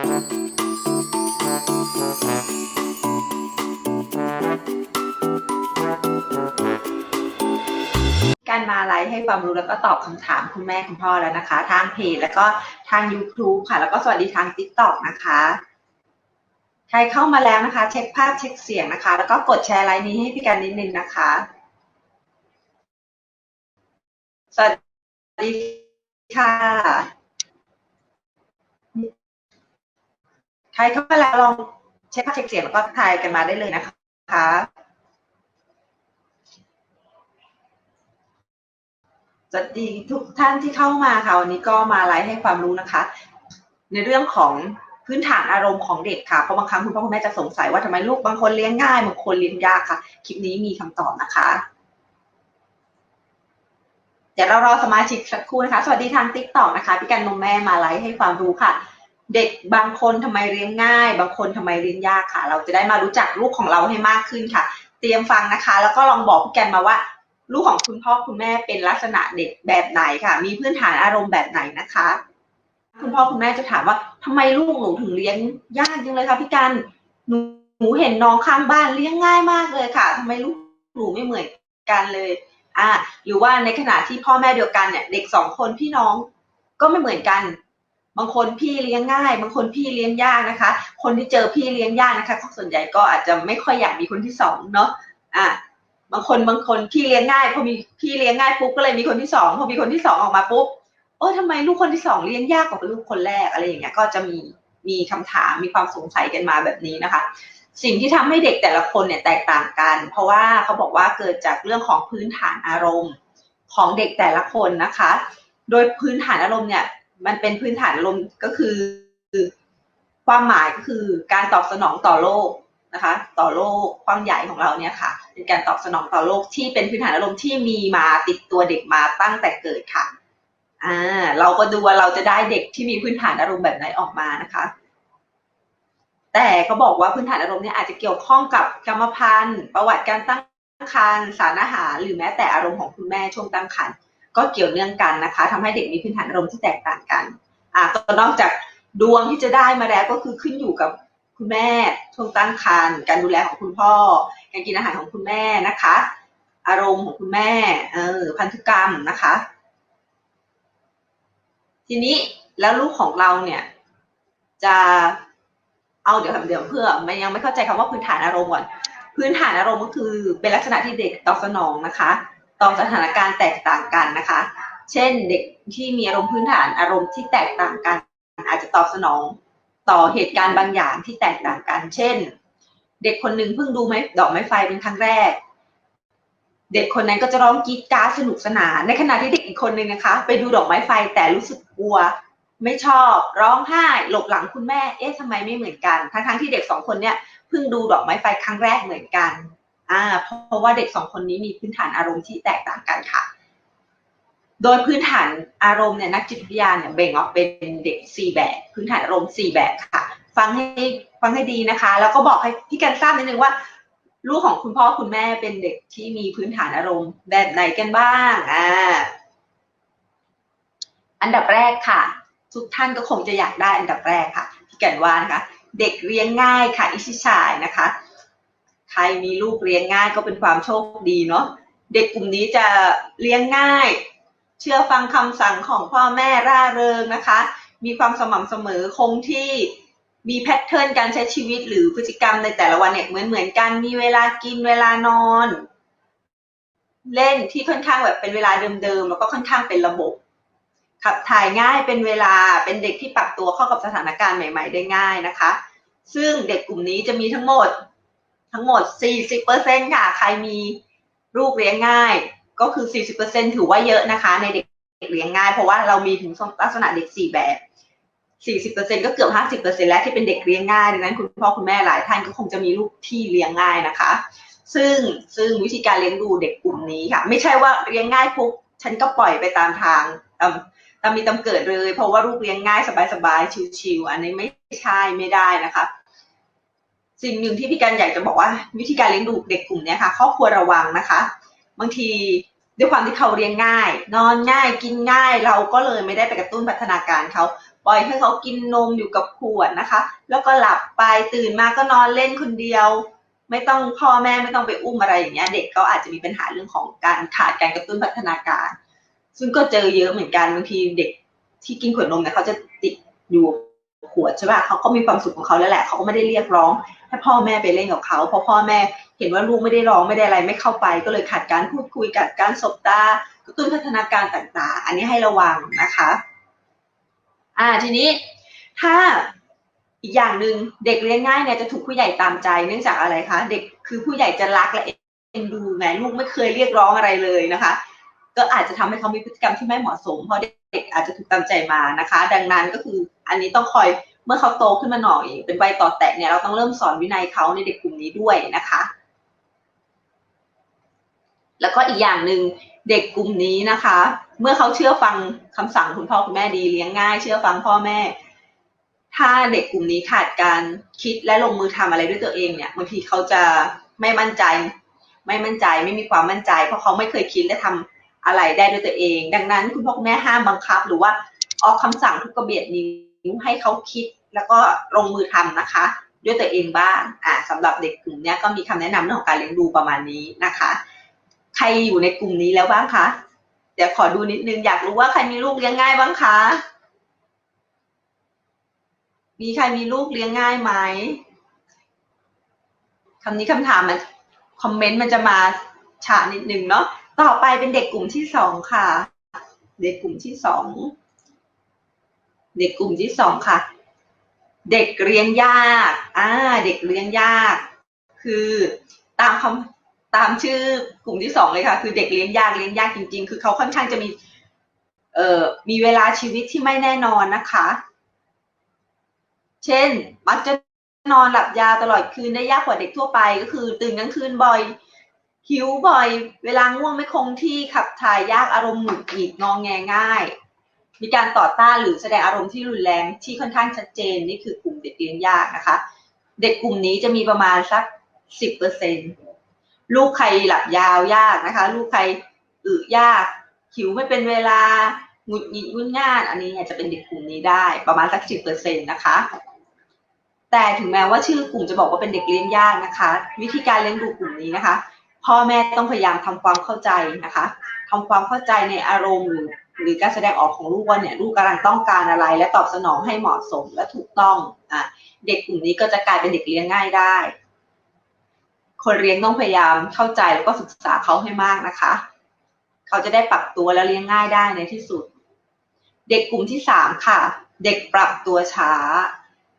การมาไลฟ์ให้ความรู้แล้วก็ตอบคำถามคุณแม่คุณพ่อแล้วนะคะ ทางเพจแล้วก็ทาง YouTube ค่ะ แล้วก็สวัสดีทาง TikTok นะคะ ใครเข้ามาแล้วนะคะ เช็คภาพเช็คเสียงนะคะ แล้วก็กดแชร์ไลน์นี้ให้พี่กันนิดนึงนะคะ สวัสดีค่ะ ใค รเข้ามาแล้วลองเช็คภาพเช็คเสียงแล้วก็ทายกันมาได้เลยนะคะสวัสดีทุกท่านที่เข้ามาค่ะวันนี้ก็มาไลฟ์ให้ความรู้นะคะ ในเรื่องของพื้นฐานอารมณ์ของเด็กค่ะเพราะบางครั้งคุณพ่อคุณแม่จะสงสัยว่าทำไมลูกบางคนเลี้ยงง่ายบางคนเลี้ยงยากค่ะคลิปนี้มีคำตอบนะคะ เดี๋ยวเรารอสมาชิกสักครู่นะคะ สวัสดีทางติ๊กต็อกนะคะพี่กันนมแม่มาไลฟ์ให้ความรู้ค่ะ เด็กบางคนทำไมเลี้ยงง่าย บางคนทำไมเลี้ยงยากค่ะ เราจะได้มารู้จักลูกของเราให้มากขึ้นค่ะ เตรียมฟังนะคะ แล้วก็ลองบอกพี่แกนมาว่า ลูกของคุณพ่อคุณแม่เป็นลักษณะเด็กแบบไหนค่ะ มีพื้นฐานอารมณ์แบบไหนนะคะ คุณพ่อคุณแม่จะถามว่าทำไมลูกหนูถึงเลี้ยงยากจังเลยคะพี่กันหนูหนูเห็นน้องข้างบ้านเลี้ยงง่ายมากเลยค่ะทำไมลูกหนูไม่เหมือนกันเลย อ่า หรือว่าในขณะที่พ่อแม่เดียวกันเนี่ย เด็กสองคนพี่น้องก็ไม่เหมือนกัน บางคนพี่เลี้ยงง่าย บางคนพี่เลี้ยงยากนะคะ คนที่เจอพี่เลี้ยงยากนะคะส่วนใหญ่ก็อาจจะไม่ค่อยอยากมีคนที่สองเนาะอ่าบางคนบางคนพี่เลี้ยงง่ายพอมีพี่เลี้ยงง่ายปุ๊บก็เลยมีคนที่สองพอมีคนที่สองออกมาปุ๊บเออทำไมลูกคนที่สองเลี้ยงยากกว่าลูกคนแรกอะไรอย่างเงี้ยก็จะมีมีคำถามมีความสงสัยกันมาแบบนี้นะคะ สิ่งที่ทำให้เด็กแต่ละคนเนี่ยแตกต่างกัน เพราะว่าเขาบอกว่าเกิดจากเรื่องของพื้นฐานอารมณ์ของเด็กแต่ละคนนะคะ โดยพื้นฐานอารมณ์เนี่ย มันเป็นพื้นฐานอารมณ์ก็คือความหมายก็คือการตอบสนองต่อโลกนะคะ ต่อโลกความใหญ่ของเราเนี่ยค่ะเป็นการตอบสนองต่อโลกที่เป็นพื้นฐานอารมณ์ที่มีมาติดตัวเด็กมาตั้งแต่เกิดค่ะอ่าเราก็ดูว่าเราจะได้เด็กที่มีพื้นฐานอารมณ์แบบไหนออกมานะคะ แต่เขาบอกว่าพื้นฐานอารมณ์เนี่ยอาจจะเกี่ยวข้องกับกรรมพันธุ์ประวัติการตั้งครรภ์สารอาหารหรือแม้แต่อารมณ์ของคุณแม่ช่วงตั้งครรภ์ ก็เกี่ยวเนื่องกันนะคะทำให้เด็กมีพื้นฐานอารมณ์ที่แตกต่างกันอ่าตัวนอกจากดวงที่จะได้มาแล้วก็คือขึ้นอยู่กับคุณแม่ช่วงตั้งครรภ์การดูแลของคุณพ่อ การกินอาหารของคุณแม่นะคะ อารมณ์ของคุณแม่เออพันธุกรรมนะคะ ทีนี้แล้วลูกของเราเนี่ยจะเอาเดี๋ยวเดี๋ยวเพื่อมันยังไม่เข้าใจคำว่าพื้นฐานอารมณ์ก่อนพื้นฐานอารมณ์ก็คือเป็นลักษณะที่เด็กตอบสนองนะคะ ต่อสถานการณ์แตกต่างกันนะคะ เช่นเด็กที่มีอารมณ์พื้นฐานอารมณ์ที่แตกต่างกัน อาจจะตอบสนองต่อเหตุการณ์บางอย่างที่แตกต่างกัน เช่น เด็กคนหนึ่งเพิ่งดูไม้ดอกไม้ไฟเป็นครั้งแรก เด็กคนนั้นก็จะร้องกรี๊ดการ์สนุกสนาน ในขณะที่เด็กอีกคนหนึ่งนะคะ ไปดูดอกไม้ไฟแต่รู้สึกกลัว ไม่ชอบ ร้องไห้ หลบหลังคุณแม่ เอ๊ะทำไมไม่เหมือนกัน ทั้งๆที่เด็กสองคนเนี่ยเพิ่งดูดอกไม้ไฟครั้งแรกเหมือนกัน อ่าเพราะว่าเด็กสองคนนี้มีพื้นฐานอารมณ์ที่แตกต่างกันค่ะ โดยพื้นฐานอารมณ์เนี่ยนักจิตวิทยาเนี่ยแบ่งออกเป็นเด็กสี่แบบ พื้นฐานอารมณ์สี่แบบค่ะ ฟังให้ฟังให้ดีนะคะ แล้วก็บอกให้พี่กันทราบนิดนึงว่าลูกของคุณพ่อคุณแม่เป็นเด็กที่มีพื้นฐานอารมณ์แบบไหนกันบ้างอ่าอันดับแรกค่ะ ทุกท่านก็คงจะอยากได้อันดับแรกค่ะพี่กันว่านะคะ เด็กเลี้ยงง่ายค่ะ อิชิชายนะคะ ใครมีลูกเลี้ยงง่ายก็เป็นความโชคดีเนาะเด็กกลุ่มนี้จะเลี้ยงง่าย เชื่อฟังคำสั่งของพ่อแม่ร่าเริงนะคะ มีความสม่ำเสมอคงที่มีแพทเทิร์นการใช้ชีวิตหรือพฤติกรรมในแต่ละวันเนี่ยเหมือนเหมือนกันมีเวลากินเวลานอน เล่นที่ค่อนข้างแบบเป็นเวลาเดิมๆแล้วก็ค่อนข้างเป็นระบบ ขับถ่ายง่ายเป็นเวลาเป็นเด็กที่ปรับตัวเข้ากับสถานการณ์ใหม่ ๆ ได้ง่ายนะคะ ซึ่งเด็กกลุ่มนี้จะมีทั้งหมด ทั้งหมด 40%ค่ะ ใครมีลูกเลี้ยงง่าย ก็คือ 40%ถือว่าเยอะนะคะ ในเด็กเลี้ยงง่าย เพราะว่าเรามีถึงลักษณะเด็ก 4 แบบ 40%ก็เกือบ 50%แล้วที่เป็นเด็กเลี้ยงง่ายดังนั้นคุณพ่อคุณแม่หลายท่านก็คงจะมีลูกที่เลี้ยงง่ายนะคะ ซึ่งซึ่งวิธีการเลี้ยงดูเด็กกลุ่มนี้ค่ะ ไม่ใช่ว่าเลี้ยงง่ายปุ๊บฉันก็ปล่อยไปตามทางตามตามมีตามเกิดเลย เพราะว่าลูกเลี้ยงง่ายสบายๆชิวๆอันนี้ไม่ใช่ไม่ได้นะคะ สิ่งหนึ่งที่พี่การอยากจะบอกว่า วิธีการเลี้ยงดูเด็กกลุ่มนี้ค่ะครอบครัวระวังนะคะ บางทีด้วยความที่เขาเลี้ยงง่าย นอนง่ายกินง่าย เราก็เลยไม่ได้ไปกระตุ้นพัฒนาการเขาปล่อยให้เขากินนมอยู่กับขวดนะคะ แล้วก็หลับไปตื่นมาก็นอนเล่นคนเดียว ไม่ต้องพ่อแม่ไม่ต้องไปอุ้มอะไรอย่างเงี้ยเด็กก็อาจจะมีปัญหาเรื่องของการขาดการกระตุ้นพัฒนาการ ซึ่งก็เจอเยอะเหมือนกันบางทีเด็กที่กินขวดนมเนี่ยเขาจะติดอยู่ขวดใช่ป่ะเขาก็มีความสุขของเขาแล้วแหละเขาก็ไม่ได้เรียกร้อง ให้พ่อแม่ไปเล่นกับเขาเพราะพ่อแม่เห็นว่าลูกไม่ได้ร้องไม่ได้อะไรไม่เข้าไป ก็เลยขาดการพูดคุยขาดการสบตากระตุ้นพัฒนาการต่างๆ อันนี้ให้ระวังนะคะ อ่าทีนี้ถ้าอีกอย่างหนึ่งเด็กเลี้ยงง่ายเนี่ยจะถูกผู้ใหญ่ตามใจเนื่องจากอะไรคะ เด็กคือผู้ใหญ่จะรักและเอ็นดูแหมลูกไม่เคยเรียกร้องอะไรเลยนะคะ ก็อาจจะทำให้เขามีพฤติกรรมที่ไม่เหมาะสม เพราะเด็กอาจจะถูกตามใจมานะคะ ดังนั้นก็คืออันนี้ต้องคอย เมื่อเขาโตขึ้นมาหน่อย เป็นวัยต่อแตะเนี่ยเราต้องเริ่มสอนวินัยเขาในเด็กกลุ่มนี้ด้วยนะคะ แล้วก็อีกอย่างหนึ่งเด็กกลุ่มนี้นะคะ เมื่อเขาเชื่อฟังคำสั่งคุณพ่อคุณแม่ดีเลี้ยงง่าย เชื่อฟังพ่อแม่ ถ้าเด็กกลุ่มนี้ขาดการคิดและลงมือทำอะไรด้วยตัวเองเนี่ยบางทีเขาจะไม่มั่นใจ ไม่มั่นใจไม่มีความมั่นใจ เพราะเขาไม่เคยคิดและทำอะไรได้ด้วยตัวเอง ดังนั้นคุณพ่อคุณแม่ห้ามบังคับ หรือว่าออกคำสั่งทุกกระเบียดนิ้ว ให้เขาคิดแล้วก็ลงมือทำนะคะ ด้วยตัวเองบ้างอ่าสำหรับเด็กกลุ่มนี้ก็มีคำแนะนำเรื่องของการเลี้ยงดูประมาณนี้นะคะ ใครอยู่ในกลุ่มนี้แล้วบ้างคะเดี๋ยวขอดูนิดนึงอยากรู้ว่าใครมีลูกเลี้ยงง่ายบ้างคะมีใครมีลูกเลี้ยงง่ายไหมคำนี้คำถามมันคอมเมนต์มันจะมาช้านิดนึงเนาะต่อไปเป็นเด็กกลุ่มที่สองค่ะ เด็กกลุ่มที่สอง เด็กกลุ่มที่สองค่ะ เด็กเลี้ยงยากอ่าเด็กเลี้ยงยาก คือตามคำตามชื่อกลุ่มที่สองเลยค่ะ คือเด็กเลี้ยงยากเลี้ยงยากจริง ๆ คือเขาค่อนข้างจะมีเอ่อมีเวลาชีวิตที่ไม่แน่นอนนะคะ เช่น มักจะนอนหลับยาวตลอดคืนได้ยากกว่าเด็กทั่วไปก็คือ ตื่นกลางคืนบ่อยหิวบ่อย เวลาง่วงไม่คงที่ขับถ่ายยากอารมณ์หงุดหงิดงองแงง่าย มีการต่อต้านหรือแสดงอารมณ์ที่รุนแรงที่ค่อนข้างชัดเจนนี่คือกลุ่มเด็กเลี้ยงยากนะคะ เด็กกลุ่มนี้จะมีประมาณสักสิบเปอร์เซ็นต์ลูกใครหลับยาวยากนะคะ ลูกใครอึยากหิวไม่เป็นเวลาหงุดหงิดงุนง่านอันนี้อาจจะเป็นเด็กกลุ่มนี้ได้ประมาณสักสิบเปอร์เซ็นต์นะคะ แต่ถึงแม้ว่าชื่อกลุ่มจะบอกว่าเป็นเด็กเลี้ยงยากนะคะ วิธีการเลี้ยงดูกลุ่มนี้นะคะ พ่อแม่ต้องพยายามทำความเข้าใจนะคะทำความเข้าใจในอารมณ์ หรือการแสดงออกของลูกว่าเนี่ยลูกกำลังต้องการอะไร และตอบสนองให้เหมาะสมและถูกต้องอะเด็กกลุ่มนี้ก็จะกลายเป็นเด็กเลี้ยงง่ายได้ คนเลี้ยงต้องพยายามเข้าใจแล้วก็ศึกษาเขาให้มากนะคะ เขาจะได้ปรับตัวแล้วเลี้ยงง่ายได้ในที่สุด เด็กกลุ่มที่สามค่ะ เด็กปรับตัวช้า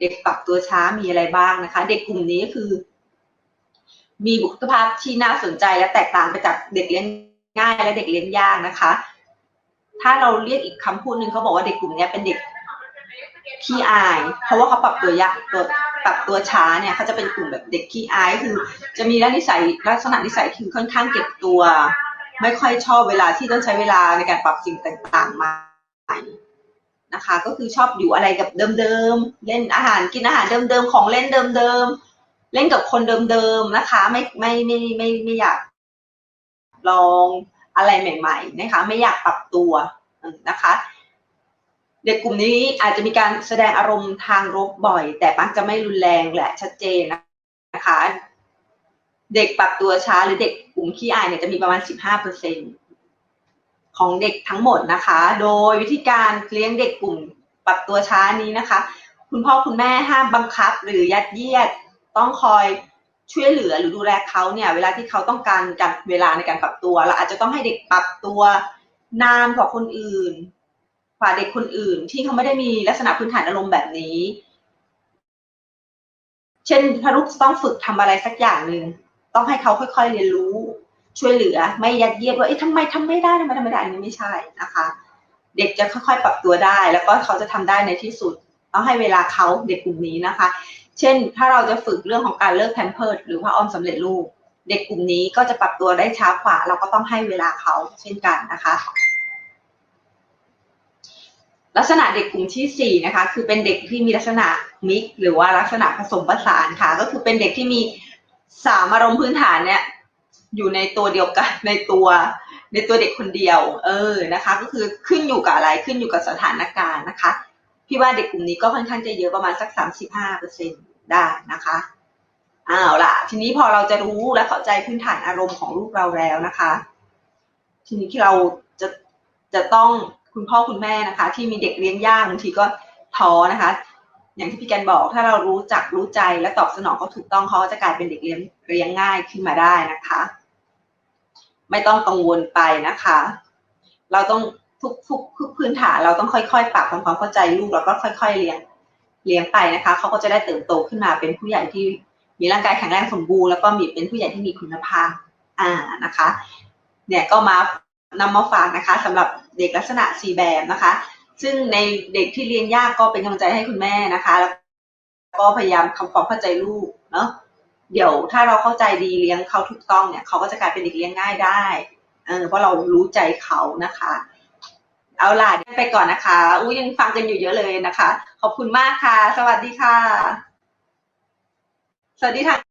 เด็กปรับตัวช้ามีอะไรบ้างนะคะ เด็กกลุ่มนี้ก็คือ มีบุคลิกภาพที่น่าสนใจและแตกต่างไปจากเด็กเลี้ยงง่ายและเด็กเลี้ยงยากนะคะ ถ้าเราเรียกอีกคำพูดหนึ่งเขาบอกว่าเด็กกลุ่มนี้เป็นเด็กขี้อาย เพราะว่าเขาปรับตัวยากตัวปรับตัวช้าเนี่ยเขาจะเป็นกลุ่มแบบเด็กขี้อายคือ จะมีลักษณะนิสัยลักษณะนิสัยที่ค่อนข้างเก็บตัว ไม่ค่อยชอบเวลาที่ต้องใช้เวลาในการปรับสิ่งต่างๆมานะคะ ก็คือชอบอยู่อะไรกับเดิมๆเล่นอาหารกินอาหารเดิมๆของเล่นเดิมๆเล่นกับคนเดิมๆนะคะ ไม่ไม่ไม่ไม่ไม่อยากลอง อะไรใหม่ๆนะคะไม่อยากปรับตัวนะคะเด็กกลุ่มนี้อาจจะมีการแสดงอารมณ์ทางลบบ่อย แต่มักจะไม่รุนแรงและชัดเจนนะคะ เด็กปรับตัวช้าหรือเด็กกลุ่มขี้อายเนี่ยจะมีประมาณ 15%ของเด็กทั้งหมดนะคะ โดยวิธีการเลี้ยงเด็กกลุ่มปรับตัวช้านี้นะคะ คุณพ่อคุณแม่ห้ามบังคับหรือยัดเยียดต้องคอย ช่วยเหลือหรือดูแลเขาเนี่ย เวลาที่เขาต้องการการเวลาในการปรับตัวเราอาจจะต้องให้เด็กปรับตัวนานกว่าคนอื่นกว่าเด็กคนอื่น ที่เขาไม่ได้มีลักษณะพื้นฐานอารมณ์แบบนี้ เช่นถ้าลูกต้องฝึกทำอะไรสักอย่างหนึ่งต้องให้เขาค่อย ๆ เรียนรู้ ช่วยเหลือ ไม่ยัดเยียดว่าเอ๊ะทำไมทำไม่ได้ทำไมทำไม่ได้อันนี้ไม่ใช่นะคะ เด็กจะค่อยๆปรับตัวได้ แล้วก็เขาจะทำได้ในที่สุดต้องให้เวลาเขาเด็กกลุ่มนี้นะคะ เช่น ถ้าเราจะฝึกเรื่องของการเลิกแพมเพิร์ดหรือว่าออมสำเร็จรูป เด็กกลุ่มนี้ก็จะปรับตัวได้ช้ากว่า เราก็ต้องให้เวลาเขาเช่นกันนะคะ ลักษณะเด็กกลุ่มที่สี่นะคะคือเป็นเด็กที่มีลักษณะมิกหรือว่าลักษณะผสมผสานค่ะ ก็คือเป็นเด็กที่มีสามอารมณ์พื้นฐานเนี่ยอยู่ในตัวเดียวกันในตัวในตัวเด็กคนเดียว เออนะคะ ก็คือขึ้นอยู่กับอะไรขึ้นอยู่กับสถานการณ์นะคะ พี่ว่าเด็กกลุ่มนี้ก็ค่อนข้างจะเยอะประมาณสักสามสิบห้าเปอร์เซ็นได้นะคะอ้าวล่ะ ทีนี้พอเราจะรู้และเข้าใจพื้นฐานอารมณ์ของลูกเราแล้วนะคะ ทีนี้ที่เราจะจะต้องคุณพ่อคุณแม่นะคะ ที่มีเด็กเลี้ยงยากบางทีก็ท้อนะคะ อย่างที่พี่แกนบอกถ้าเรารู้จักรู้ใจและตอบสนองเขาถูกต้องเขาจะกลายเป็นเด็กเลี้ยงเลี้ยงง่ายขึ้นมาได้นะคะ ไม่ต้องกังวลไปนะคะ เราต้อง ทุกทุกทุกพื้นฐานเราต้องค่อยๆปรับความเข้าใจลูกแล้วก็ค่อย ๆเลี้ยงเลี้ยงไปนะคะเขาก็จะได้เติบโตขึ้นมาเป็นผู้ใหญ่ที่มีร่างกายแข็งแรงสมบูรณ์แล้วก็มีเป็นผู้ใหญ่ที่มีคุณภาพอ่านะคะ เนี่ยก็มานำมาฝากนะคะสำหรับเด็กลักษณะ C แบบนะคะ ซึ่งในเด็กที่เรียนยากก็เป็นกำลังใจให้คุณแม่นะคะ แล้วก็พยายามทำความเข้าใจลูกเนาะเดี๋ยวถ้าเราเข้าใจดีเลี้ยงเขาถูกต้องเนี่ยเขาก็จะกลายเป็นเด็กเลี้ยงง่ายได้เออเพราะเรารู้ใจเขานะคะ เอาล่ะไปก่อนนะคะ อู้ยังฟังกันอยู่เยอะเลยนะคะ ขอบคุณมากค่ะ สวัสดีค่ะ สวัสดีทาง